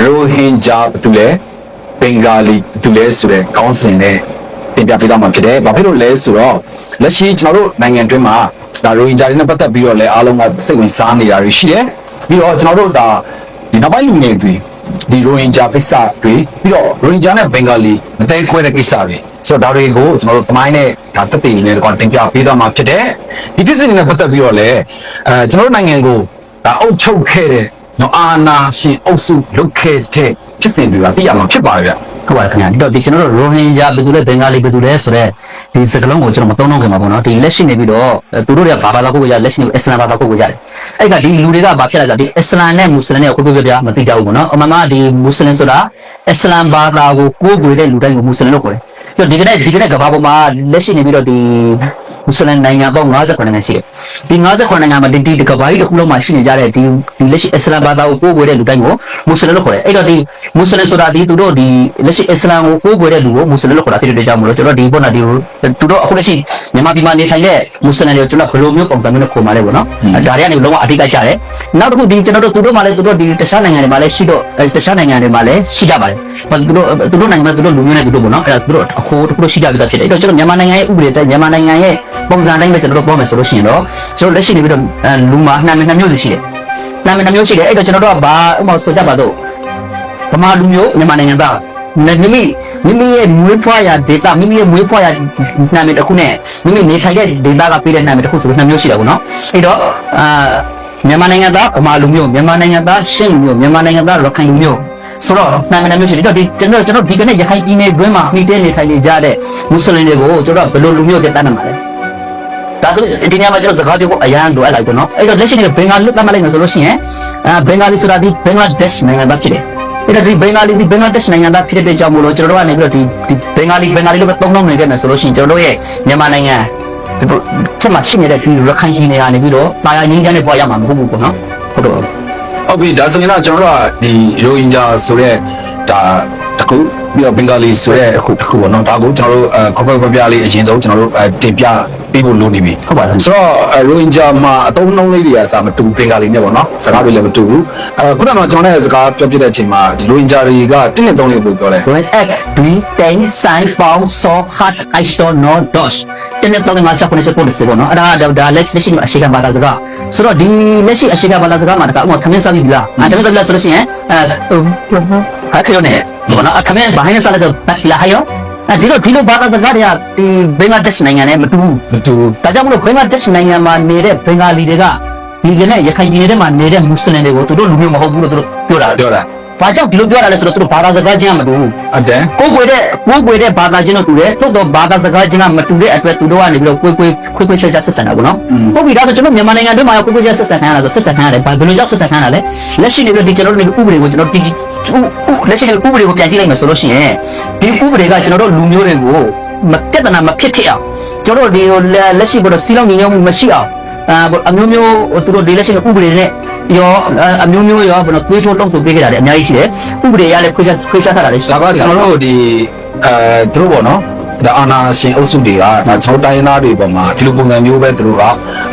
ရိုဟင်ဂျာဘာတူလဲဘင်္ဂါလီဘာတူလဲဆိုတဲ့ခေါင်းစဉ်နဲ့တင်ပြပေးသွားမှာဖြစ်တယ်။ဘာဖြစ်လို့လဲဆိုတော့လက်ရှိကျွန်တော်တို့နိုင်ငံတွင်းမှာဒါရိုဟင်ဂျာတွေနဲ့ပတ်သက်ပြီးတော့လည်းအားလုံးကစိတ်ဝင်စားနေတာတွေရှိတယ်။ပြီးတော့ကျွန်တော်တို့ဒါဒီနောက်ပိုင်းလူငယ်တွေဒီရိုဟင်ဂျာကိစ္စတွေပြီးတော့ရိုဟင်ဂျာနဲ့ဘင်္ဂါလီမတဲခွဲတဲ့ကိစ္စတွေဆိုတော့ဒါတွေကိုကျွန်တော်တို့တမိုင်းနဲ့ဒါတက်တည်နေတဲ့ကောင်တင်ပြပေးသွားမှာဖြစ်တယ်။ဒီပြစ်စင်တွေနဲ့ပတ်သက်ပြီးတော့လည်းအဲကျွန်တော်တို့နိုင်ငံကိုဒါအုပ်ချုပ်ခဲ့တဲ့ နော်အာနာရှင်အုပ်စုလုပ်ခဲ့တဲ့ဖြစ်စဉ်တွေကသိရမှာဖြစ်ပါတယ်ဗျ။ဟုတ်ပါတယ်ခင်ဗျာဒီတော့ဒီကျွန်တော်တို့ရိုဟင်ဂျာဘယ်သူလဲဘင်္ဂါလီဘယ်သူလဲဆိုတော့ဒီစကားလုံးကိုကျွန်တော်မသုံးတော့ခင်ပါဘောနော်ဒီလက်ရှိနေပြီးတော့အဲသူတို့တွေကဘာဘာသာကိုကိုကြလက်ရှိနေပြီးအစ္စလာမ်ဘာသာကိုကိုကြတယ်အဲ့ကဒီလူတွေကဘာဖြစ်လာကြဒီအစ္စလာမ်နဲ့မွတ်စလင်နဲ့ကိုကိုပြပြမသိကြဘူးပေါ့နော်အမှန်မှဒီမွတ်စလင်ဆိုတာအစ္စလာမ်ဘာသာကိုကိုးကွယ်တဲ့လူတိုင်းကိုမွတ်စလင်လို့ခေါ်တယ်ပြီးတော့ဒီကနေ့ဒီကနေ့ကမ္ဘာပေါ်မှာလက်ရှိနေပြီးတော့ဒီ မွတ်စလင်နိုင်ငံပေါင်း59နိုင်ငံရှိတယ်ဒီ59နိုင်ငံမှာဒီဒီကမ္ဘာကြီးတစ်ခုလုံးမှာရှိနေကြတဲ့ဒီဒီလက်ရှိအစ္စလာမ်ဘာသာကိုကိုးကွယ်တဲ့လူတိုင်းကိုမွတ်စလင်လို့ခေါ်တယ်အဲ့တော့ဒီမွတ်စလင်ဆိုတာဒီသူတို့ဒီလက်ရှိအစ္စလာမ်ကိုကိုးကွယ်တဲ့လူကိုမွတ်စလင်လို့ခေါ်တာဖြစ်တဲ့ကြောင့်မလို့ကျွန်တော်ဒီဘောနာဒီသူတို့အခုလက်ရှိမြန်မာပြည်မှာနေထိုင်တဲ့မွတ်စလင်တွေကိုကျွန်တော်ဘယ်လိုမျိုးပုံစံမျိုးနဲ့ခေါ်มาလဲပေါ့နော်အဲဒါတွေကနေလုံးဝအဓိကကြတယ်နောက်တစ်ခုဒီကျွန်တော်တို့သူတို့မှလည်းသူတို့ဒီတခြားနိုင်ငံတွေမှာလည်းရှိတော့အဲတခြားနိုင်ငံတွေမှာလည်းရှိကြပါတယ်ဘာသူတို့သူတို့နိုင်ငံမှာသူတို့လူမျိုးနဲ့သူတို့ပေါ့နော်အဲဒါသူတို့အခိုးတစ်ခုလို့ရှိကြပြီးသားဖြစ်တယ်အဲ့တော့ကျွန်တော်မြန်မာနိုင်ငံရဲ့ဥပဒေတိုင်းမြန်မာနိုင်ငံရဲ့ပုံစံတိုင်းပဲကျွန်တော်တို့ပြောမယ်ဆိုလို့ရှိရင်တော့ကျွန်တော်လက်ရှိနေပြီးတော့အဲလူမှာနှမ်းနှမ်းမျိုးစီရှိတယ်နှမ်းနှမ်းမျိုးရှိတယ်အဲ့တော့ကျွန်တော်တို့ကဘာဥပမာဆိုကြပါစို့ဗမာလူမျိုးမြန်မာနိုင်ငံသားမိမိမိမိရဲ့မွေးဖွားရာဒေတာမိမိရဲ့မွေးဖွားရာနာမည်တစ်ခုနဲ့မိမိနေထိုင်တဲ့ဒေတာကပေးတဲ့နာမည်တစ်ခုဆိုလို့နှစ်မျိုးရှိတယ်ပေါ့နော်အဲ့တော့အာမြန်မာနိုင်ငံသားဗမာလူမျိုးမြန်မာနိုင်ငံသားရှင့်လူမျိုးမြန်မာနိုင်ငံသားရခိုင်လူမျိုးဆိုတော့နာမည်နှစ်မျိုးရှိတယ်တော့ဒီကျွန်တော်ကျွန်တော်ဒီကနေ့ရခိုင်ပြည်နယ်တွင်းမှာမှီတဲနေထိုင်နေကြတဲ့မွတ်စလင်တွေကိုကျွန်တော်ဘယ်လိုလူမျိုးတွေတတ်နိုင်မှာလဲ ဒါဆိုဒီနေရာမှာကျွန်တော်စကားပြောဖို့အရန်လိုအပ်လိုက်ပေါ့နော်အဲ့တော့လက်ရှိနေဘင်္ဂါလွတ်သတ်မှတ်လိုက်မယ်ဆိုလို့ရှိရင်အာဘင်္ဂါလီဆိုတာဒီဘင်္ဂလားဒေ့ရှ်နိုင်ငံသားဖြစ်တယ်အဲ့တော့ဒီဘင်္ဂါလီဒီဘင်္ဂလားဒေ့ရှ်နိုင်ငံသားဖြစ်တဲ့ကြောင့်မို့လို့ကျွန်တော်တို့ကနေပြီးတော့ဒီဒီဘင်္ဂါလီဘင်္ဂါလီလို့ပဲသုံးလုံးနေခဲ့မယ်ဆိုလို့ရှိရင်ကျွန်တော်တို့ရဲ့မြန်မာနိုင်ငံဒီထက်မှရှိနေတဲ့ဒီရခိုင်ပြည်နယ်ကနေပြီးတော့တာယာငင်းချမ်းတဲ့ဘဝရမှာမဟုတ်ဘူးပေါ့နော်ဟုတ်တော့ဟုတ်ပြီဒါဆိုရင်တော့ကျွန်တော်တို့ကဒီရိုဟင်ဂျာဆိုတဲ့ဒါတစ် ခုပြီးတော့ဘင်္ဂါလီဆိုတဲ့အခုတစ်ခုပေါ့နော်ဒါကိုကျွန်တော်တို့အဲခေါက်ခေါက်ပြပြလေးအရင်ဆုံးကျွန်တော်တို့အဲတင်ပြပေးဖို့လိုနေပြီဟုတ်ပါတယ်ဆိုတော့အဲရိုဟင်ဂျာမှာအသုံးအနှုန်းလေးတွေကစာမတူဘင်္ဂါလီနဲ့ပေါ့နော်စကားတွေလည်းမတူဘူးအဲခုနကကျွန်တော်လည်းစကားပြောပြတဲ့အချိန်မှာဒီရိုဟင်ဂျာတွေကတင်းနဲ့သုံးလေးကိုပြောတယ် Red egg, three, ten, sign, pound, saw, hat, I store, no, dos. တနေ့တော့ငါချက်ခုနေစပို့တယ်ပေါ့နော်အဲ့ဒါဒါဒါလက်လက်ရှိအရှိကဘာသာစကားဆိုတော့ဒီလက်ရှိအရှိကဘာသာစကားမှာတကဥမာထမင်းစားပြီလားအဲထမင်းစားပြီလားဆိုလို့ရှိရင်အဲဟာခရောနေ ဘောနော်ထမင်းဘာဟင်းစားလဲဆိုပတ်လာဟယောအဲဒီလိုဒီလိုဘာသာစကားတွေကဒီဘင်္ဂလားဒေ့ရှ်နိုင်ငံနဲ့မတူဘူးမတူဘူးဒါကြောင့်မလို့ဘင်္ဂလားဒေ့ရှ်နိုင်ငံမှာနေတဲ့ဘင်္ဂါလီတွေကဒီကနေ့ရခိုင်ပြည်နယ်ထဲမှာနေတဲ့မွတ်စလင်တွေကိုသူတို့လူမျိုးမဟုတ်ဘူးလို့သူတို့ပြောတာပြောတာ ဘာကြောင့်ဒီလိုပြောရလဲဆိုတော့သူတို့ဘာသာစကားချင်းကမတူဘူးအတန်ကိုယ်ကိုယ်တဲ့ကိုယ်ကိုယ်တဲ့ဘာသာချင်းတို့တူတယ်သို့တော့ဘာသာစကားချင်းကမတူတဲ့အတွက်သူတို့ကနေပြီးတော့ကိုယ်ကိုယ်ခွေးခွေးချာချာဆက်ဆံတာပေါ့နော်ဟုတ်ပြီဒါဆိုကျွန်တော်မြန်မာနိုင်ငံတွင်းမှာကိုယ်ကိုယ်ချာဆက်ဆံခံရတာဆိုဆက်ဆံခံရတယ်ဘာဘယ်လိုကြောင့်ဆက်ဆံခံရတာလဲလက်ရှိနေပြီးတော့ဒီကျွန်တော်တို့နေဥပဒေကိုကျွန်တော်ဒီလက်ရှိနေဥပဒေကိုပြန်ကြည့်လိုက်မယ်ဆိုလို့ရှိရင်ဒီဥပဒေကကျွန်တော်တို့လူမျိုးတွေကိုမပြဿနာမဖြစ်ဖြစ်အောင်ကျွန်တော်တို့ဒီလက်ရှိပေါ်တော့စီလောင်ညီညွတ်မှုမရှိအောင် အာအမျိုးမျိုးသူတို့ဒီလက်ရှိဥပဒေနဲ့ရောအမျိုးမျိုးရောဘယ်တော့တွေးထိုးတောင်းဆိုပေးခဲ့တာလည်းအများကြီးရှိတယ်ဥပဒေရလည်းခွေးချခွေးချထားတာလည်းရှိဒါကကျွန်တော်တို့ဒီအဲသူတို့ပေါ့နော် ဒါအာနာရှင်အုပ်စုတွေကဒါကျွန်တော်တိုင်းရင်းသားတွေပေါ်မှာဒီလိုပုံစံမျိုးပဲသူတို့က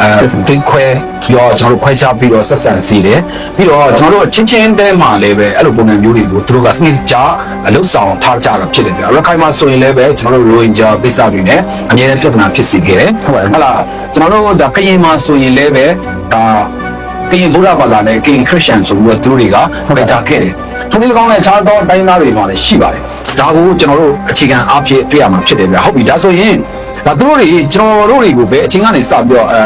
အဲတိတ်ခွဲပြီးတော့ကျွန်တော်တို့ခွဲခြားပြီးတော့ဆက်ဆံစီတယ်ပြီးတော့ကျွန်တော်တို့ချင်းချင်းတဲမှာလည်းပဲအဲ့လိုပုံစံမျိုးတွေကိုသူတို့ကစနစ်ကြအလုဆောင်ထားကြတာဖြစ်တယ်ဗျရခိုင်မှာဆိုရင်လည်းပဲကျွန်တော်တို့ရိုဟင်ဂျာပိစာတွေနဲ့အများနဲ့ပြဿနာဖြစ်စီခဲ့တယ်ဟုတ်လားကျွန်တော်တို့ဒါကရင်မှာဆိုရင်လည်းပဲဒါကရင်ဗုဒ္ဓဘာသာနဲ့ကရင်ခရစ်ယာန်ဆိုပြီးတော့သူတို့တွေကဖေကြခဲ့တယ်။ထုံးလေးကောင်းတဲ့ခြားသောတိုင်းသားတွေမှာလည်းရှိပါတယ်။ ဒါကိုကျွန်တော်တို့အခြေခံအားဖြင့်တွေ့ရမှာဖြစ်တယ်ဗျ။ဟုတ်ပြီဒါဆိုရင်ဒါသူတို့တွေကျွန်တော်တို့တွေကိုပဲအချိန်ကနေစပြီးတော့အဲ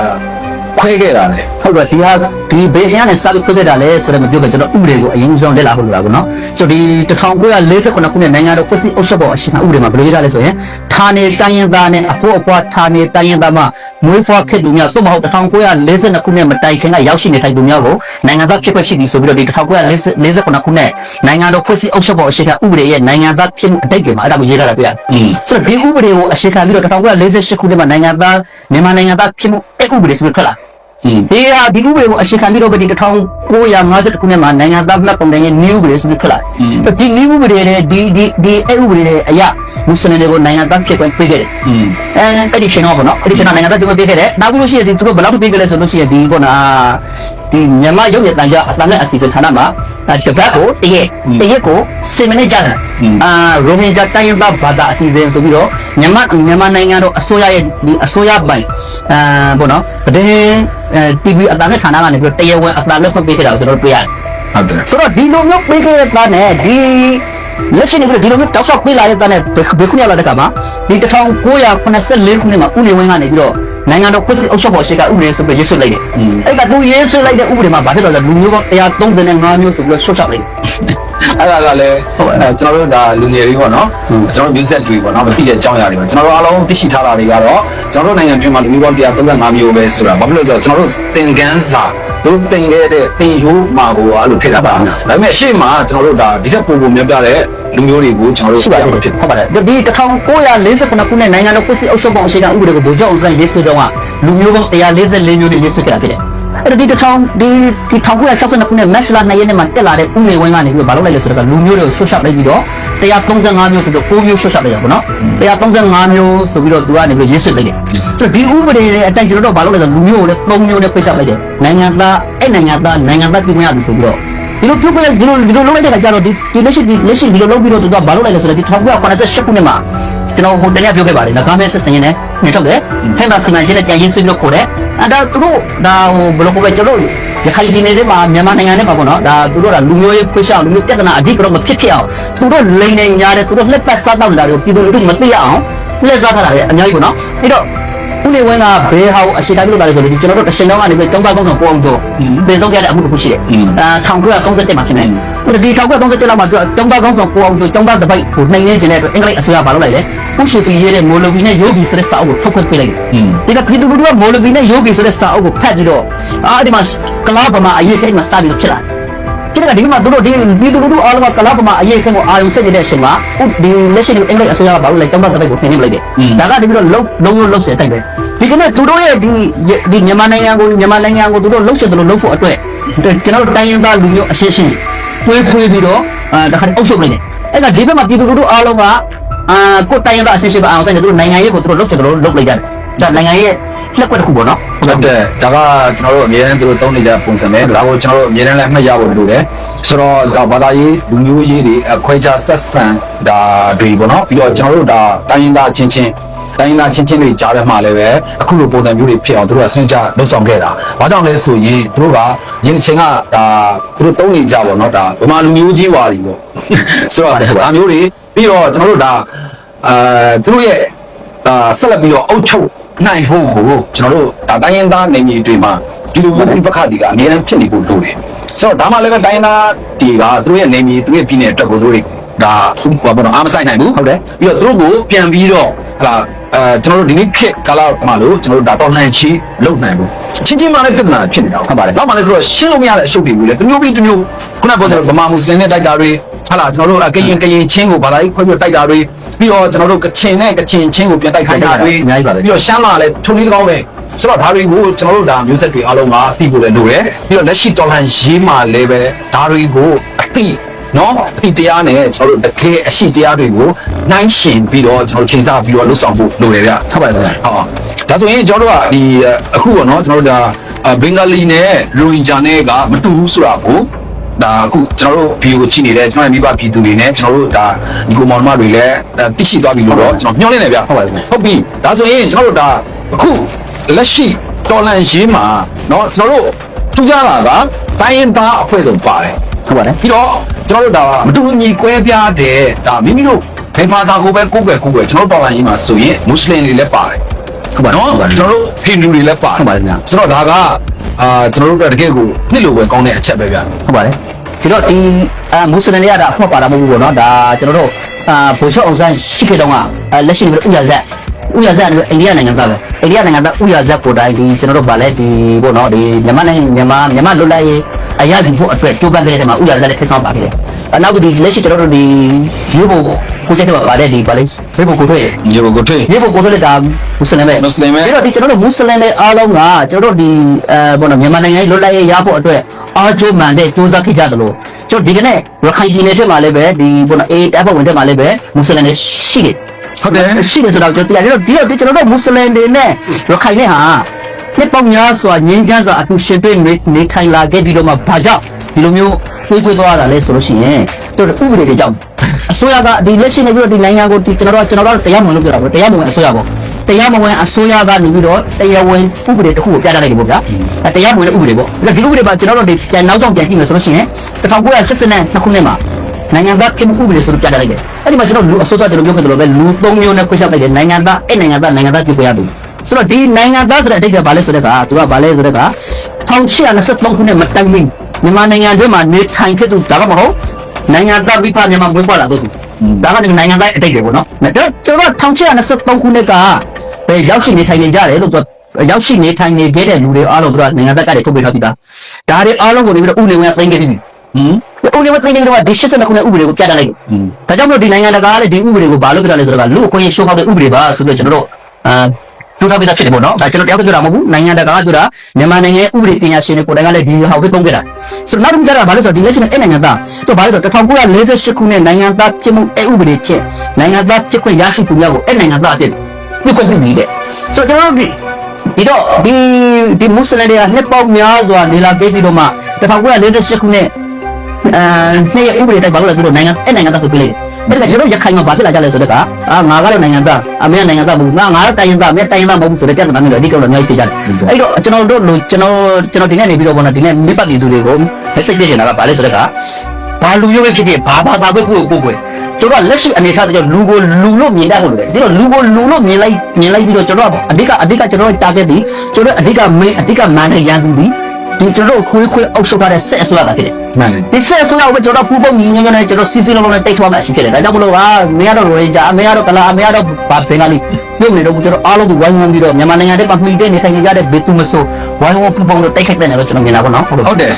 ခွဲခဲ့တာလေဟုတ်ကဲ့ဒီဟာ ဒီဘေးရှင်ကနေစပြီးခွဲခဲ့တာလဲဆိုတော့မပြောကြကျွန်တော်ဥပဒေကိုအရင်ဦးဆုံးလက်လာဖို့လိုတာပေါ့နော်ဆိုတော့ဒီ1948ခုနှစ်နိုင်ငံတော်ဖွဲ့စည်းအုပ်ချုပ်ပုံအရှိန်ဥပဒေမှာဘယ်လိုရေးထားလဲဆိုရင်ဌာနေတိုင်းရင်းသားနဲ့အဖို့အဖွားဌာနေတိုင်းရင်းသားမှမွေးဖွားခဲ့သူများသို့မဟုတ်1942ခုနှစ်မတိုင်ခင်ကရောက်ရှိနေထိုင်သူများကိုနိုင်ငံသားဖြစ်ခွင့်ရှိသည်ဆိုပြီးတော့ဒီ1948ခုနှစ်နိုင်ငံတော်ဖွဲ့စည်းအုပ်ချုပ်ပုံအရှိန်ဥပဒေရဲ့နိုင်ငံသားဖြစ်မှုအတိတ်တွေမှာအဲ့ဒါကိုရေးထားတာပြရတယ်ဆိုတော့ဒီဥပဒေကိုအရှိန်ခံပြီးတော့1948ခုနှစ်မှာနိုင်ငံသားမြန်မာနိုင်ငံသားဖြစ်မှုအဲ့ဥပဒေဆိုပြီးထွက်လာ ဒီဟာဒီဥပဒေကိုအရှိခံပြီးတော့ဒီ1950ခုနှစ်မှာနိုင်ငံသားမှတ်ပုံတင်ရဲ့ new ဥပဒေဆိုပြီးထွက်လာတယ်။ဒီ new ဥပဒေနဲ့ဒီဒီဒီအဲ့ဥပဒေနဲ့အရာမွတ်စလင်တွေကိုနိုင်ငံသားဖြစ်ခွင့်ပေးခဲ့တယ်။အဲအဲ့ဒီရှင်တော့ဗောနော်။အဲ့ဒီရှင်တော့နိုင်ငံသားဖြစ်ခွင့်ပေးခဲ့တယ်။နောက်ပြီးလို့ရှိရင်ဒီသူတို့ဘယ်လောက်ပေးခဲ့လဲဆိုလို့ရှိရင်ဒီကောနာ ဒဒီမြန်မာရုပ်ရည်တန်ကြအတန်နဲ့အစီအစဉ်ဌာနမှာအဲတပတ်ကိုတရက်တရက်ကို7မိနစ်ကြာတယ်အာရိုဟင်ဂျာတိုင်းရင်းသားဘာသာအစီအစဉ်ဆိုပြီးတော့မြန်မာမြန်မာနိုင်ငံတော်အစိုးရရဲ့ဒီအစိုးရပိုင်အာဘောနော်တည်အဲ TV အတန်နဲ့ဌာနကနေပြီးတော့တရားဝင်အတန်နဲ့ဖွင့်ပေးခဲ့တာကိုကျွန်တော်တို့တွေ့ရတယ်ဟုတ်တယ်ဆိုတော့ဒီလိုမျိုးပေးခဲ့တဲ့သားနဲ့ဒီ လက်ရှိနေပြီးတော့ဒီလိုမျိုးတောက်လျှောက်ပေးလာတဲ့သားနဲ့ဘယ်ဘယ်ခုရောက်လာတဲ့ကမှာဒီ1984ခုနှစ်မှာဥနေဝင်းကနေပြီးတော့နိုင်ငံတော်ဖွဲ့စည်းအုပ်ချုပ်ပေါ်ရှိကဥပဒေဆိုပြီးရေးဆွဲလိုက်တယ်။အဲ့ကသူရေးဆွဲလိုက်တဲ့ဥပဒေမှာဘာဖြစ်သွားလဲလူမျိုးပေါင်း135မျိုးဆိုပြီးတော့ရှော့ရှော့လိုက်တယ် အဲ့ဒါကလည်းအဲကျွန်တော်တို့ဒါလူငယ်တွေပေါ့နော်ကျွန်တော်တို့ music တွေပေါ့နော်မသိတဲ့အကြောင်းအရာတွေပေါ့ကျွန်တော်တို့အားလုံးသိရှိထားတာတွေကတော့ကျွန်တော်တို့နိုင်ငံတွင်းမှာလူမျိုးပေါင်း135မျိုးပဲဆိုတာဘာဖြစ်လို့လဲဆိုတော့ကျွန်တော်တို့သင်ခန်းစာတို့သင်ခဲ့တဲ့သင်ရိုးမှာကိုအဲ့လိုဖြစ်တာပါဒါပေမဲ့ရှေ့မှာကျွန်တော်တို့ဒါဒီထက်ပိုပိုများပြတဲ့လူမျိုးတွေကိုကျွန်တော်တို့ရှိပါတယ်မဖြစ်ဟုတ်ပါတယ်ဒီ1948ခုနှစ်နိုင်ငံတော်ဖွဲ့စည်းအုပ်ချုပ်ပုံရှိကဥပဒေကိုဗိုလ်ချုပ်အောင်ဆန်းရေးဆွဲတော့ကလူမျိုးပေါင်း144မျိုးနဲ့ရေးဆွဲခဲ့တာဖြစ်တယ် အဲ့တော့ဒီတစ်ထောင်ဒီဒီ1962ခုနှစ်မတ်လ2ရက်နေ့မှာတက်လာတဲ့ဥမေဝင်းကနေပြီးတော့ဘာလုပ်လိုက်လဲဆိုတော့လူမျိုးတွေကိုရှော့ရှော့လိုက်ပြီးတော့135မျိုးဆိုတော့9မျိုးရှော့ရှော့လိုက်ရပါတော့135မျိုးဆိုပြီးတော့သူကနေပြီးရေးဆွဲလိုက်တယ်ဆိုတော့ဒီဥပဒေရဲ့အတိုင်းကျွန်တော်တို့ဘာလုပ်လဲဆိုတော့လူမျိုးကိုလည်း3မျိုးနဲ့ပိတ်ဆက်လိုက်တယ်နိုင်ငံသားအဲ့နိုင်ငံသားနိုင်ငံသားပြည်ခွင့်ရပြီဆိုပြီးတော့ဒီလိုပြုတ်ပြဒီလိုဒီလိုလုပ်လိုက်တဲ့ခါကျတော့ဒီဒီလက်ရှိဒီလက်ရှိဒီလိုလုပ်ပြီးတော့သူကဘာလုပ်လိုက်လဲဆိုတော့ဒီ1988ခုနှစ်မှာ ကျွန်တော်ဟိုတနေ့ပြောခဲ့ပါတယ်ငကားမဲဆက်စင်ရင်လည်းမြင်ထုတ်တယ်ဟဲ့မှာစီမံချက်နဲ့ပြန်ရင်းဆွေးပြီးတော့ခေါ်တယ်အဲဒါသူတို့ဒါဟိုဘယ်လိုခေါ်လဲကျွန်တော်ရခိုင်ပြည်နယ်ထဲမှာမြန်မာနိုင်ငံထဲမှာပေါ့နော်ဒါသူတို့ကလူမျိုးရေးခွေးရှောင်းလူမျိုးပြဿနာအဓိကတော့မဖြစ်ဖြစ်အောင်သူတို့လိန်နေညာတယ်သူတို့လက်ပတ်စားတော့လာတယ်ပြည်သူလူထုမသိရအောင်လက်စားထားတာလေအများကြီးပေါ့နော်အဲ့တော့ဦးနေဝင်းကဘယ်ဟာကိုအရှိတိုင်းလုပ်လာလဲဆိုတော့ဒီကျွန်တော်တို့တရှင်တော့ကနေပြီးတုံးသားကောင်းဆောင်ပို့အောင်တော့ပြင်ဆုံးခဲ့တဲ့အမှုတစ်ခုရှိတယ်အဲ1937မှာဖြစ်နေတယ် ဒီ1937လောက်မှာသူတုံးသားကောင်းဆောင်ပို့အောင်တော့တုံးသားတပိုက်ကိုနှိမ်ရင်းကျင်တဲ့အတွက်အင်္ဂလိပ်အစိုးရဘာလုပ်လိုက်လဲဥရှိပီရေးတဲ့မိုလိုဗီနဲ့ယိုဘီဆိုတဲ့စာအုပ်ကိုထုတ်ခွင့်ပေးလိုက်တယ်ဒီကပြည်သူလူထုကမိုလိုဗီနဲ့ယိုဘီဆိုတဲ့စာအုပ်ကိုဖတ်ပြီးတော့အာဒီမှာကလာဗမာအရေးကိစ္စမှာစပြီးတော့ဖြစ်လာတယ်ဖြစ်တဲ့ကဒီမှာသူတို့ဒီပြည်သူလူထုအားလုံးကကလာပမာအရေးခင်းကိုအာရုံစိတ်နေတဲ့အချိန်မှာဥဒီလက်ရှိအင်္ဂလိပ်အစိုးရကဘာလို့လဲတောင်းတတဲ့ကိုပြင်နေလိုက်တယ်ဒါကတပြီးတော့လုံးလုံးလုံးလုံးစဲတိုက်ပဲဒီကနေ့သူတို့ရဲ့ဒီဒီမြန်မာနိုင်ငံကိုမြန်မာနိုင်ငံကိုသူတို့လှုပ်ရှင်တယ်လို့လှုပ်ဖို့အတွက်ကျွန်တော်တို့တိုင်းရင်းသားလူမျိုးအရှင်းရှင်း ဖွေးဖွေးပြီးတော့အာတခါအုပ်ချုပ်လိုက်တယ်အဲ့ကဒီဘက်မှာပြည်သူလူထုအားလုံးကအာကိုတိုင်းရင်းသားအရှင်းရှင်းကအောင်ဆိုင်တယ်သူတို့နိုင်ငံရေးကိုသူတို့လှုပ်ရှင်တယ်လို့လှုပ်လိုက်ကြတယ် ဒါနိုင်ငံရေးလက်ကွက်တစ်ခုပေါ့နော်ဟုတ်တယ်ဒါကကျွန်တော်တို့အများအားသူတို့တုံးနေကြပုံစံပဲဒါကိုကျွန်တော်တို့အများအားလည်းမှတ်ရဖို့လိုတယ်ဆိုတော့ဒါဘာသာရေးလူမျိုးရေးတွေအခွဲခြားဆက်ဆံဒါတွေပေါ့နော်ပြီးတော့ကျွန်တော်တို့ဒါတိုင်းရင်းသားချင်းချင်းတိုင်းရင်းသားချင်းချင်းတွေကြားထဲမှာလည်းပဲအခုလိုပုံစံမျိုးတွေဖြစ်အောင်သူတို့ကစနစ်ကျလှုပ်ဆောင်ခဲ့တာဘာကြောင့်လဲဆိုရင်သူတို့ကယင်းတစ်ချိန်ကဒါသူတို့တုံးနေကြပေါ့နော်ဒါဗမာလူမျိုးကြီးဝါတွေပေါ့ဆိုတော့ဒါမျိုးတွေပြီးတော့ကျွန်တော်တို့ဒါအဲသူတို့ရဲ့ဒါဆက်လက်ပြီးတော့အုပ်ချုပ် နိုင်ဖို့ကိုကျွန်တော်တို့ဒါတိုင်းရင်းသားနေကြီးတွေမှာဒီလိုမျိုးပြပခါတွေကအများအားဖြစ်နေဖို့လိုတယ်ဆိုတော့ဒါမှလည်းပဲတိုင်းရင်းသားတွေကသူတို့ရဲ့နေကြီးသူတို့ရဲ့ပြည်နယ်အတွက်ကိုသူတို့တွေဒါဘာပေါ့နော်အားမဆိုင်နိုင်ဘူးဟုတ်တယ်ပြီးတော့သူတို့ကိုပြန်ပြီးတော့ဟလာအဲကျွန်တော်တို့ဒီနေ့ခေတ်ကာလမှာလို့ကျွန်တော်တို့ဒါတော်လှန်ချီလုံနိုင်ဘူးချင်းချင်းမှလည်းပြဿနာဖြစ်နေတာဟုတ်ပါတယ်နောက်မှလည်းသူတို့ရှင်းလို့မရတဲ့အရှုပ်တွေကိုလည်းတစ်မျိုးပြီးတစ်မျိုးခုနကပြောတဲ့ဗမာမွတ်စလင်နဲ့တိုက်တာတွေဟာလာကျွန်တော်တို့ကရင်ကရင်ချင်းကိုဘာသာရေးခွဲပြီးတိုက်တာတွေ ပြီးတော့ကျွန်တော်တို့ကချင်နဲ့ကချင်ချင်းကိုပြန်တိုက်ခိုင်းတာတွေအများကြီးပါပဲပြီးတော့ရှမ်းလာလည်းထုံလေးကောင်းပဲဆိုတော့ဒါတွေကိုကျွန်တော်တို့ဒါမျိုးဆက်တွေအားလုံးကသိဖို့လည်းလိုတယ်ပြီးတော့လက်ရှိတော်လှန်ရေးမှာလည်းပဲဒါတွေကိုအသိနော်အတိတရားနဲ့ကျွန်တော်တို့တကယ်အရှိတရားတွေကိုနှိုင်းရှင်ပြီးတော့ကျွန်တော်တို့ချိန်ဆပြီးတော့လှုပ်ဆောင်ဖို့လိုတယ်ဗျဟုတ်ပါတယ်ဗျာဟုတ်ဒါဆိုရင်ကျွန်တော်တို့ကဒီအခုပေါ့နော်ကျွန်တော်တို့ဒါဘင်္ဂလီနဲ့ရိုဟင်ဂျာနဲ့ကမတူဘူးဆိုတာကို ဒါအခုကျွန်တော်တို့ဗီဒီယိုကြည့်နေတဲ့ကျွန်တော်ရဲ့မိဘပြည်သူတွေနဲ့ကျွန်တော်တို့ဒါဒီကိုမောင်နှမတွေလည်းသိရှိသွားပြီလို့တော့ကျွန်တော်မျှော်လင့်နေဗျ ဟုတ်ပါတယ်ဗျာ ဟုတ်ပြီဒါဆိုရင်ကျွန်တော်တို့ဒါအခုလက်ရှိတော်လန်ရေးမှာเนาะကျွန်တော်တို့ထူးခြားတာကတိုင်းရင်းသားအဖွဲ့စုံပါတယ် ဟုတ်ပါတယ် ပြီးတော့ကျွန်တော်တို့ဒါမတူညီကွဲပြားတဲ့ဒါမိမိတို့ဘယ်ဘာသာကိုပဲကိုယ်ွယ်ကိုယ်ွယ်ကျွန်တော်တို့တော်လန်ရေးမှာဆိုရင်မွတ်စလင်တွေလည်းပါတယ် ဟုတ်ပါတယ် နော် ဟုတ်ပါတယ် ကျွန်တော်တို့ဟိန္ဒူတွေလည်းပါတယ် ဟုတ်ပါတယ်ဗျာ ဆိုတော့ဒါက အာကျွန်တော်တို့တကယ်ကိုနှစ်လိုပဲကောင်းတဲ့အချက်ပဲဗျာဟုတ်ပါတယ်ဒီတော့ဒီအာမွတ်စလင်တွေကဒါအဖွက်ပါတာမဟုတ်ဘူးပေါ့နော်ဒါကျွန်တော်တို့အာဘိုလ်ချုပ်အောင်ဆန်းရှိခဲ့တော့ကအာလက်ရှိနေပြီးဥရဇက်ဥရဇက်အိန္ဒိယနိုင်ငံသားပဲအိန္ဒိယနိုင်ငံသားဥရဇက်ကိုတိုင်းဒီကျွန်တော်တို့ဗာလဲဒီပေါ့နော်ဒီမြန်မာနိုင်ငံမြန်မာမြန်မာလွတ်လပ်ရေးအရာယူဖို့အတွက်ကြိုးပမ်းခဲ့တဲ့ထဲမှာဥရဇက်လည်းထိဆောင်ပါခဲ့တယ်အနောက်ဒီလက်ရှိကျွန်တော်တို့ဒီရိုးဖို့ ကိုကျက်တော့ပါတဲ့ဒီဗာလဲရိုးဖို့ကိုတွေ့ရေကိုကိုထွေးမြေပုံကိုယ်လည်းဒါမွတ်စလင်ပဲမွတ်စလင်ပဲပြီးတော့ဒီကျွန်တော်တို့မွတ်စလင်တွေအားလုံးကကျွန်တော်တို့ဒီအဲဘောနော်မြန်မာနိုင်ငံရဲ့လွတ်လပ်ရေးရဖို့အတွက်အားကျိုးမှန်တဲ့စူးစမ်းခဲ့ကြတယ်လို့ကျွန်တော်ဒီကနေ့ရခိုင်ပြည်နယ်ထဲမှာလည်းပဲဒီဘောနော်အေးတပ်ဖွဲ့ဝင်တွေမှာလည်းပဲမွတ်စလင်တွေရှိတယ်ဟုတ်တယ်ရှိတယ်ဆိုတော့ကျွန်တော်တရားတယ်ဒီတော့ဒီကျွန်တော်တို့မွတ်စလင်တွေနဲ့ရခိုင်နဲ့ဟာနှစ်ပေါင်းများစွာငြင်းချမ်းစွာအတူရှင်တွေ့နေနေထိုင်လာခဲ့ပြီးတော့မှဘာကြောင့်ဒီလိုမျိုး တွေးကွေးသွားတာလဲဆိုလို့ရှိရင်တို့ဥပဒေတွေကြောင့်အစိုးရကဒီလက်ရှိနေပြီးတော့ဒီနိုင်ငံကိုဒီကျွန်တော်တို့ကျွန်တော်တို့တရားမဝင်လို့ပြောတာပေါ့တရားမဝင်အစိုးရပေါ့တရားမဝင်အစိုးရကနေပြီးတော့တရားဝင်ဥပဒေတစ်ခုကိုပြဋ္ဌာန်းလိုက်တယ်ပေါ့ဗျာအဲတရားမဝင်တဲ့ဥပဒေပေါ့ဒီဥပဒေပါကျွန်တော်တို့ဒီပြန်နောက်ကြောင့်ပြန်ကြည့်မယ်ဆိုလို့ရှိရင်1982ခုနှစ်မှာနိုင်ငံသားပြည်မှုဥပဒေဆိုလို့ပြဋ္ဌာန်းလိုက်တယ်အဲ့ဒီမှာကျွန်တော်လူအစိုးရကျွန်တော်ပြောခဲ့တယ်လို့ပဲလူ၃မျိုးနဲ့ခွဲခြားလိုက်တယ်နိုင်ငံသားအဲ့နိုင်ငံသားနိုင်ငံသားပြည်ခွင့်ရတယ်ဆိုတော့ဒီနိုင်ငံသားဆိုတဲ့အတိတ်ကဘာလဲဆိုတဲ့ကသူကဘာလဲဆိုတဲ့က1823ခုနှစ်မတိုင်မီ မြန်မာနိုင်ငံအတွင်းမှာနေထိုင်ခဲ့သူဒါကမဟုတ်နိုင်ငံသားမိဖမြန်မာမွေးဖွားလာတော့သူဒါကနိုင်ငံသားအတိတ်တွေပေါ့နော်ဒါကျွန်တော်1823ခုနှစ်ကပဲရောက်ရှိနေထိုင်နေကြတယ်လို့သူရောက်ရှိနေထိုင်နေခဲ့တဲ့လူတွေအားလုံးသူကနိုင်ငံသားကတွေထုတ်ပေးထားပြီးသားဒါတွေအားလုံးကိုနေပြီးတော့ဥနေဝင်သိမ်းခဲ့ပြီဟင်ဥနေဝင်သိမ်းခဲ့တော့ဒီ82ခုနှစ်ဥပဒေကိုပြဋ္ဌာန်းလိုက်တယ်ဒါကြောင့်မလို့ဒီနိုင်ငံတကာကလည်းဒီဥပဒေကိုဘာလို့ပြဋ္ဌာန်းလဲဆိုတော့လူအခွင့်အရေးရှုံးဖောက်တဲ့ဥပဒေပါဆိုပြီးတော့ကျွန်တော်တို့အာ ပြောထားပြီးသားဖြစ်တယ်ပေါ့နော်ဒါကျွန်တော်တယောက်တည်းပြောတာမဟုတ်ဘူးနိုင်ငံတကာကပြောတာမြန်မာနိုင်ငံရဲ့ဥပဒေပညာရှင်တွေကိုယ်တိုင်ကလည်းဒီဟာကိုသုံးခဲ့တာဆိုတော့နောက်တစ်ခုကျတော့ဘာလို့ဆိုတော့ဒီလက်ရှိနဲ့အဲ့နိုင်ငံသားသူဘာလို့ဆိုတော့1948ခုနှစ်နိုင်ငံသားပြည်မှုအဲ့ဥပဒေဖြစ်နိုင်ငံသားဖြစ်ခွင့်ရရှိသူများကိုအဲ့နိုင်ငံသားအဖြစ်ပြုခွင့်ပြုနေတဲ့ဆိုတော့ကျွန်တော်တို့ဒီတော့ဒီဒီမွတ်စလင်တွေကနှစ်ပေါင်းများစွာနေလာခဲ့ပြီးတော့မှ1948ခုနှစ်အဲ နှစ်ရဥပဒေတိုက်ဘာလို့လဲသူတို့နိုင်ငံအဲ့နိုင်ငံသားဆိုပြလိုက်တယ်အဲ့ဒါကျွန်တော်ရခိုင်မှာဘာဖြစ်လာကြလဲဆိုတော့ကအာငါကတော့နိုင်ငံသားအမေကနိုင်ငံသားမဟုတ်ဘူးငါငါတော့တိုင်းရင်းသားအမေတိုင်းရင်းသားမဟုတ်ဘူးဆိုတဲ့ပြဿနာမျိုးတွေအဓိကတော့အများကြီးဖြစ်ကြတယ်အဲ့တော့ကျွန်တော်တို့လူကျွန်တော်ကျွန်တော်ဒီနေ့နေပြီးတော့ဘောနော်ဒီနေ့မိပတ်ပြည်သူတွေကို message ပြချင်တာကဘာလဲဆိုတော့ကဘာလူမျိုးပဲဖြစ်ဖြစ်ဘာဘာသာပဲကိုယ့်ကိုကိုယ်ကိုယ်ကျွန်တော်လက်ရှိအနေထားတဲ့လူကိုလူလို့မြင်တတ်လို့လေဒီတော့လူကိုလူလို့မြင်လိုက်မြင်လိုက်ပြီးတော့ကျွန်တော်အဓိကအဓိကကျွန်တော် target ဒီကျွန်တော်အဓိက main အဓိက man နဲ့ရန်သူဒီ ဒီကျွန်တော်ခွေးခွေးအုပ်ချုပ်ထားတဲ့ဆက်အစိုးရကဖြစ်တယ်မှန်တယ်ဒီဆက်ဆိုတော့ပဲကျွန်တော်ဖူးပုံညီညွတ်နေကျွန်တော်စီစီလုံးလုံးနဲ့တိတ်ထွားမှအရှိဖြစ်တယ်ဒါကြောင့်မလို့ဟာမင်းကတော့ရိုဟင်ဂျာအမေကတော့ကလာအမေကတော့ဘာဘင်္ဂလီပြုတ်နေတော့ကျွန်တော်အားလုံးကိုဝိုင်းဝန်းပြီးတော့မြန်မာနိုင်ငံထဲမှာမှီတဲ့နေထိုင်နေကြတဲ့ဘေသူမဆိုဝိုင်းဝန်းဖူးပုံလို့တိတ်ခိုက်တဲ့နေတော့ကျွန်တော်မြင်တာပေါ့နော်ဟုတ်လို့ဟုတ်တယ်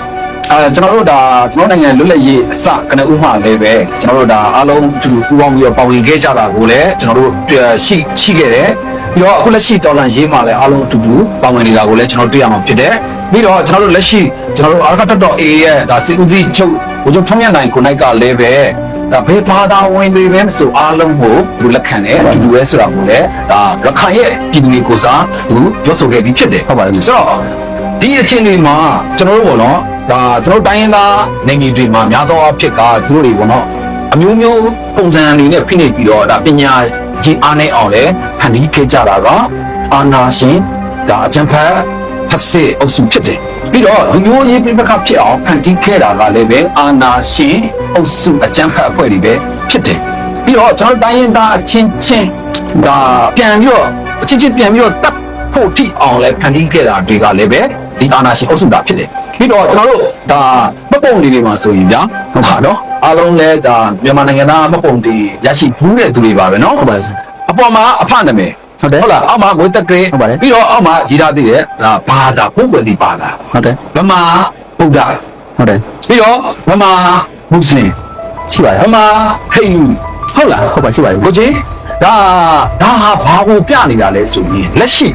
အဲကျွန်တော်တို့ဒါကျွန်တော်နိုင်ငံလွတ်လပ်ရေးအစကနဦးမှလည်းပဲကျွန်တော်တို့ဒါအားလုံးအတူတူပူးပေါင်းပြီးတော့ပါဝင်ခဲ့ကြတာကိုလည်းကျွန်တော်တို့ရှိရှိခဲ့တယ် ပြီးတော့အခုလက်ရှိတော်လန်ရေးမှလည်းအားလုံးအတူတူပါဝင်နေတာကိုလည်းကျွန်တော်တွေ့ရမှာဖြစ်တယ်ပြီးတော့ကျွန်တော်တို့လက်ရှိကျွန်တော်တို့အာရကတတော် A ရဲ့ဒါစီဦးစီးချုပ်ဘုချုပ်ထုံးရနိုင်ကိုနိုင်ကလည်းပဲဒါဘေးဘာသာဝင်တွေပဲမဆိုအားလုံးကိုသူလက်ခံတယ်အတူတူပဲဆိုတာကိုလည်းဒါရခိုင်ရဲ့ပြည်သူတွေကိုစားသူပြောဆိုခဲ့ပြီးဖြစ်တယ်ဟုတ်ပါတယ်ဆိုတော့ဒီအချိန်လေးမှာကျွန်တော်တို့ပေါ့နော်ဒါကျွန်တော်တိုင်းရင်းသားနိုင်ငံတွေမှာများသောအားဖြင့်ကသူတို့တွေပေါ့နော်အမျိုးမျိုးပုံစံအနေနဲ့ဖိနှိပ်ပြီးတော့ဒါပညာ ကြီးအားနဲ့အောင်လဲဖန်တီးခဲ့ကြတာကအာနာရှင်ဒါအကြံဖတ်ဖက်စစ်အုပ်စုဖြစ်တယ်ပြီးတော့လူမျိုးရေးပြပခဖြစ်အောင်ဖန်တီးခဲ့တာကလည်းပဲအာနာရှင်အုပ်စုအကြံဖတ်အဖွဲ့တွေပဲဖြစ်တယ်ပြီးတော့ကျွန်တော်တိုင်းရင်းသားအချင်းချင်းဒါပြန်ပြီးတော့အချင်းချင်းပြန်ပြီးတော့တပ်ဖို့ထိအောင်လဲဖန်တီးခဲ့တာတွေကလည်းပဲ ဒီအာနာရှင်အုပ်စုတာဖြစ်တယ်ပြီးတော့ကျွန်တော်တို့ဒါမှတ်ပုံတွေတွေမှာဆိုရင်ဗျာဟုတ်ပါတော့အားလုံးလဲဒါမြန်မာနိုင်ငံသားမှတ်ပုံတွေရရှိဘူးတဲ့သူတွေပါပဲเนาะ ဟုတ်ပါတယ် အပေါ်မှာအဖနာမည် ဟုတ်တယ် ဟုတ်လားအောက်မှာငွေတက်တွေ ဟုတ်ပါတယ် ပြီးတော့အောက်မှာရေးထားသေးတယ်ဒါဘာသာပုဂ္ဂိုလ်ဒီဘာသာ ဟုတ်တယ် ဗမာဗုဒ္ဓ ဟုတ်တယ် ပြီးတော့ဗမာမွတ်စလင် ရှိပါရဲ့ ဗမာဟိန္ဒူဟုတ်လား ဟုတ်ပါရှိပါရဲ့ ကိုကြီးဒါဒါဟာဘာကိုပြနေတာလဲဆိုရင်လက်ရှိ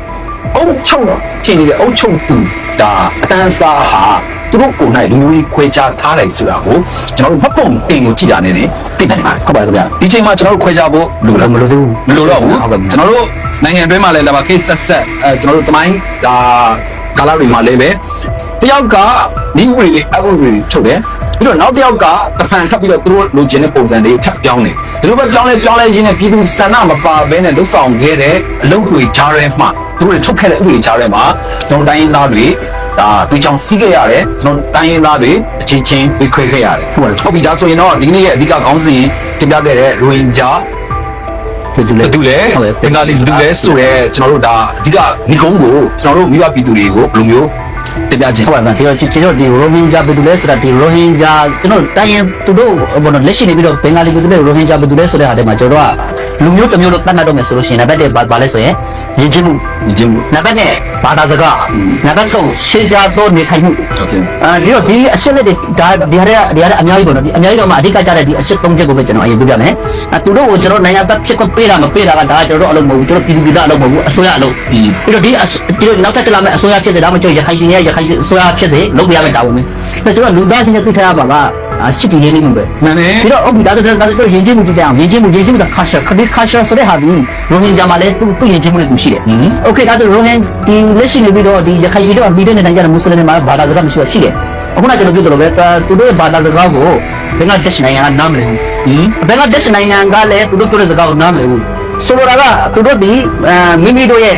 အုပ်ချုပ်ထင်နေတဲ့အုပ်ချုပ်သူဒါအတန်းစားဟာသူတို့ကိုယ်၌လူမျိုးကြီးခွဲခြားထားတယ်ဆိုတာကိုကျွန်တော်တို့မှတ်ပုံတင်ကိုကြည့်တာနဲ့သိနိုင်ပါတယ်ဟုတ်ပါတယ်ခင်ဗျာဒီချိန်မှာကျွန်တော်တို့ခွဲခြားဖို့လိုလားမလို့သေးဘူးမလိုတော့ဘူးဟုတ်ကဲ့ကျွန်တော်တို့နိုင်ငံတွင်းမှာလည်းဒါပါ case ဆက်ဆက်အဲကျွန်တော်တို့တမိုင်းဒါကာလတွေမှာလည်းပဲတယောက်ကဒီဥပဒေလေးအဥပဒေလေးချုပ်တယ်ပြီးတော့နောက်တစ်ယောက်ကတဖန်ထပ်ပြီးတော့သူတို့လိုချင်တဲ့ပုံစံတွေထပ်ပြောင်းတယ်ဒီလိုပဲပြောင်းလဲပြောင်းလဲရင်းနဲ့ပြည်သူဆန္ဒမပါဘဲနဲ့လှုပ်ဆောင်ခဲ့တဲ့အလုပ်တွေကြားထဲမှာ သူတို့တွေထုတ်ခဲ့တဲ့ဥပဒေကြားထဲမှာကျွန်တော်တိုင်းရင်းသားတွေဒါတွေချောင်စီးခဲ့ရတယ်ကျွန်တော်တိုင်းရင်းသားတွေအချင်းချင်းဝေခွဲခဲ့ရတယ်ဟုတ်ပြီဒါဆိုရင်တော့ဒီနေ့ရဲ့အဓိကခေါင်းစဉ်တင်ပြခဲ့တဲ့ရိုဟင်ဂျာဖြစ်သူလေဘယ်သူလဲဟုတ်တယ်ဘင်္ဂလီဘယ်သူလဲဆိုတော့ကျွန်တော်တို့ဒါအဓိကညီကုန်းကိုကျွန်တော်တို့မိဘပြည်သူတွေကိုဘယ်လိုမျိုး တင်ပြခြင်းဟုတ်ပါမယ်ဒီတော့ကျွန်တော်ဒီရိုဟင်ဂျာဘယ်သူလဲဆိုတာဒီရိုဟင်ဂျာကျွန်တော်တိုင်းရင်သူတို့ဘောနော်လက်ရှိနေပြီးတော့ဘင်္ဂလီဘယ်သူလဲရိုဟင်ဂျာဘယ်သူလဲဆိုတဲ့ဟာထဲမှာကျွန်တော်ကလူမျိုးတစ်မျိုးလို့သတ်မှတ်တော့မယ်ဆိုလို့ရှိရင်နံပါတ်1ဘာလဲဆိုရင်ယဉ်ကျေးမှုညီချင်းမှုနံပါတ်2ဘာသာစကားနံပါတ်3ရှင်းကြသောနေထိုင်မှုဟုတ်ကဲ့အဲဒီတော့ဒီအချက်လက်တွေဒါဒီဟာတွေကဒီဟာတွေအများကြီးပေါ့နော်ဒီအများကြီးတော့မှအဓိကကြတဲ့ဒီအချက်၃ချက်ကိုပဲကျွန်တော်အရင်ပြောပြမယ်အဲသူတို့ကိုကျွန်တော်နိုင်ငံသားဖြစ်ခွင့်ပေးတာမပေးတာကဒါကကျွန်တော်တို့အလုပ်မဟုတ်ဘူးကျွန်တော်ပြည်သူပြည်သားအလုပ်မဟုတ်ဘူးအစိုးရအလုပ်ပြီးတော့ဒီအစဒီတော့နောက်ထပ်တက်လာမယ့်အစိုးရဖြစ်စေဒါမှမဟုတ်ရခိုင်ပြည်နယ်ရခိုင်အစိုးရဖြစ်စေလုပ်ပြရမယ့်တာဝန်ပဲအဲကျွန်တော်လူသားချင်းနဲ့သိထားရပါက ရှစ်တီလေးလေးမျိုးပဲ မှန်တယ် ပြီးတော့ဟုတ်ပြီဒါဆိုဒါဆိုယဉ်ကျေးမှုကြည့်ကြအောင်ယဉ်ကျေးမှုယဉ်ကျေးမှုကခါရှာခဒီခါရှာဆိုတဲ့ဟာဒီရိုဟင်ဂျာမှာလည်းသူသူယဉ်ကျေးမှုနဲ့သူရှိတယ်โอเคဒါဆိုရိုဟင်ဒီလက်ရှိနေပြီးတော့ဒီရခိုင်ပြည်တော့မိတဲ့နေတိုင်းကျတဲ့မွတ်စလင်တွေမှာဘာသာစကားမရှိတော့ရှိတယ်အခုနကကျွန်တော်ပြောသလိုပဲသူတို့ရဲ့ဘာသာစကားကိုဘင်္ဂလားဒေ့ရှ်နိုင်ငံကနားမလည်ဘူး ဟင် ဘင်္ဂလားဒေ့ရှ်နိုင်ငံကလည်းသူတို့ပြောတဲ့စကားကိုနားမလည်ဘူး ဆိုလိုတာကသူတို့ဒီအဲမိမိတို့ရဲ့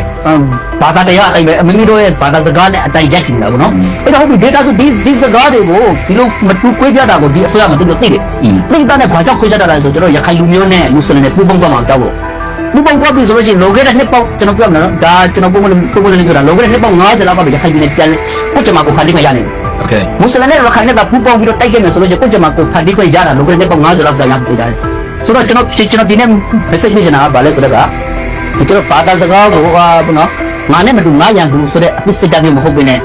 ဘာသာတရားအတိုင်းပဲမိမိတို့ရဲ့ဘာသာစကားနဲ့အတိုင်းရက်နေတာပေါ့နော်အဲ့တော့ဟုတ်ပြီ data ဆိုဒီဒီစကားတွေကိုဒီလိုမတူကွေးပြတာကိုဒီအစိုးရမသိလို့သိတယ်သိတာနဲ့ဘာကြောင့်ခွေးချတာလဲဆိုကျွန်တော်ရခိုင်လူမျိုးနဲ့မွတ်စလင်နဲ့ပူးပေါင်းသွားမှာကြောက်လို့ပူးပေါင်းသွားပြီဆိုလို့ရှိရင်လောကရဲ့နှစ်ပေါင်းကျွန်တော်ပြောမှာနော်ဒါကျွန်တော်ပုံမှန်ပုံမှန်လေးပြောတာလောကရဲ့နှစ်ပေါင်း90လောက်ပါပြီရခိုင်ပြည်နယ်ပြန်လဲကိုကျွန်မကိုခါလိမရနေတယ် โอเค မွတ်စလင်နဲ့ရခိုင်နဲ့ကပူပေါင်းပြီးတော့တိုက်ခဲ့မယ်ဆိုလို့ကျကိုကျမကိုဖန်တီးခွင့်ရတာလောကနဲ့ပေါင်း90လောက်ကြာရပြကြတယ် ဆိုတော့ကျွန်တော်ကျွန်တော်ဒီနေ့ message ပေးချင်တာကဘာလဲဆိုတော့ကဒီကျွန်တော်ဘာသာစကားကိုဟာဘုနော်ငါနဲ့မတူငါရန်သူဆိုတဲ့အသစ်စစ်တပ်မျိုးမဟုတ်ဘဲနဲ့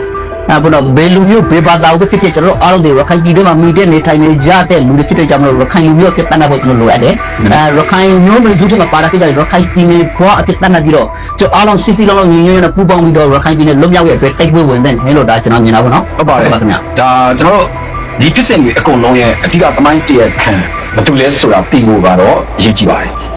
အဲဘုနော်ဘယ်လူမျိုးဘယ်ဘာသာကိုဖြစ်ဖြစ်ကျွန်တော်အားလုံးတွေရခိုင်ပြည်တော်မှာမိတဲ့နေထိုင်နေကြတဲ့လူတွေဖြစ်တဲ့ကြောင့်မလို့ရခိုင်လူမျိုးအဖြစ်တတ်ဖို့ကျွန်တော်လိုအပ်တယ်အဲရခိုင်မျိုးမျိုးစုတွေမှာပါတာဖြစ်ကြတယ်ရခိုင်ပြည်နယ်ခွာအဖြစ်တတ်ပြီးတော့ကျွန်တော်အားလုံးစစ်စစ်လုံးလုံးညီညွတ်ညွတ်နဲ့ပူးပေါင်းပြီးတော့ရခိုင်ပြည်နယ်လွတ်မြောက်ရဲ့အတွက်တိုက်ပွဲဝင်တဲ့နေလို့ဒါကျွန်တော်မြင်တာပေါ့နော်ဟုတ်ပါတယ်ခင်ဗျာဒါကျွန်တော်တို့ဒီဖြစ်စဉ်တွေအကုန်လုံးရဲ့အဓိကသမိုင်းတရခံမ တူလဲဆိုတာသိဖို့ကတော့အရေးကြီးပါတယ်